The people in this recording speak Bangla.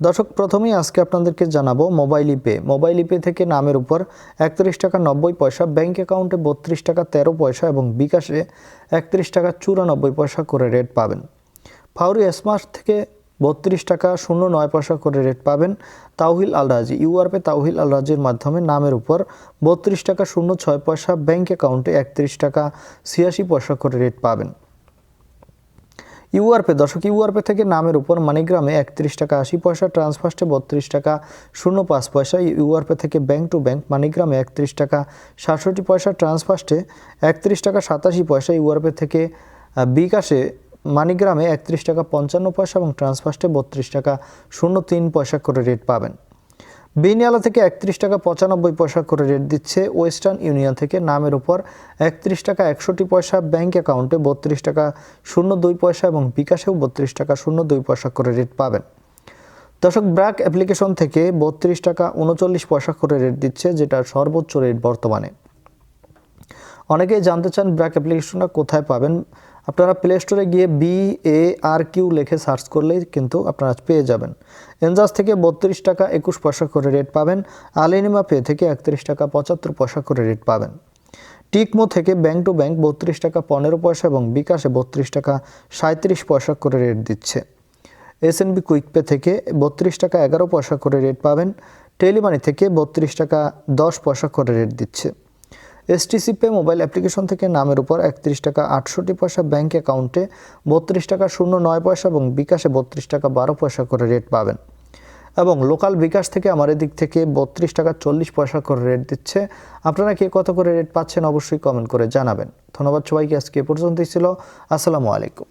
দর্শক, প্রথমেই আজকে আপনাদেরকে জানাব মোবাইল ইপে। মোবাইল ইপে থেকে নামের উপর একত্রিশ টাকা নব্বই পয়সা, ব্যাংক অ্যাকাউন্টে বত্রিশ টাকা তেরো পয়সা এবং বিকাশে একত্রিশ টাকা চুরানব্বই পয়সা করে রেট পাবেন। ফাউরি স্মার্ট থেকে বত্রিশ টাকা শূন্য নয় পয়সা করে রেট পাবেন তাওহিল আল রাজি ইউআরপে তাওহিল আল রাজির মাধ্যমে নামের উপর বত্রিশ টাকা শূন্য ছয় পয়সা, ব্যাংক অ্যাকাউন্টে একত্রিশ টাকা ছিয়াশি পয়সা করে রেট পাবেন। ইউআরপে, দর্শক, ইউআরপে থেকে নামের উপর মানিগ্রামে একত্রিশ টাকা আশি পয়সা ট্রান্সফার্স্টে বত্রিশ টাকা শূন্য পাঁচ পয়সা, ইউআরপে থেকে ব্যাংক টু ব্যাংক মানিগ্রামে একত্রিশ টাকা সাতষট্টি পয়সা ট্রান্সফার্স্টে একত্রিশ টাকা সাতাশি পয়সা, ইউআরপে থেকে বিকাশে মানিগ্রামে একত্রিশ টাকা পঞ্চান্ন পয়সা এবং ট্রান্সফার্স্টে বত্রিশ টাকা শূন্য তিন পয়সা করে রেট পাবেন। বিনিয়ালা থেকে একত্রিশ টাকা পঁচানব্বই পয়সা করে রেট দিচ্ছে ওয়েস্টার্ন ইউনিয়ন থেকে। নামের উপর একত্রিশ টাকা একষট্টি পয়সা, ব্যাংক অ্যাকাউন্টে বত্রিশ টাকা শূন্য দুই পয়সা এবং বিকাশেও বত্রিশ টাকা শূন্য দুই পয়সা করে রেট পাবেন। দর্শক, ব্র্যাক অ্যাপ্লিকেশন থেকে বত্রিশ টাকা উনচল্লিশ পয়সা করে রেট দিচ্ছে যেটা সর্বোচ্চ রেট বর্তমানে। অনেকেই জানতে চান ব্র্যাক অ্যাপ্লিকেশনটা কোথায় পাবেন। আপনারা প্লে স্টোরে গিয়ে বি এ আর কিউ লিখে সার্চ করলেই কিন্তু আপনারা পেয়ে যাবেন। এনজাস থেকে বত্রিশ টাকা একুশ পয়সা করে রেট পাবেন। আলিনিমা পে থেকে একত্রিশ টাকা পঁচাত্তর পয়সা করে রেট পাবেন। টিকমো থেকে ব্যাংক টু ব্যাংক বত্রিশ টাকা পনেরো পয়সা এবং বিকাশে বত্রিশ টাকা সাঁত্রিশ পয়সা করে রেট দিচ্ছে। এসএনবি কুইকপে থেকে বত্রিশ টাকা এগারো পয়সা করে রেট পাবেন। টেলিমানি থেকে বত্রিশ টাকা দশ পয়সা করে রেট দিচ্ছে। এসটিসি পে মোবাইল অ্যাপ্লিকেশন থেকে নামের উপর একত্রিশ টাকা আটষট্টি পয়সা ব্যাঙ্ক অ্যাকাউন্টে বত্রিশ টাকা শূন্য নয় পয়সা এবং বিকাশে বত্রিশ টাকা বারো পয়সা করে রেট পাবেন। এবং লোকাল বিকাশ থেকে আমার এদিক থেকে বত্রিশ টাকা চল্লিশ পয়সা করে রেট দিচ্ছে। আপনারা কে কত করে রেট পাচ্ছেন অবশ্যই কমেন্ট করে জানাবেন। ধন্যবাদ সবাইকে, আজকে এ পর্যন্তই ছিল। আসসালামু আলাইকুম।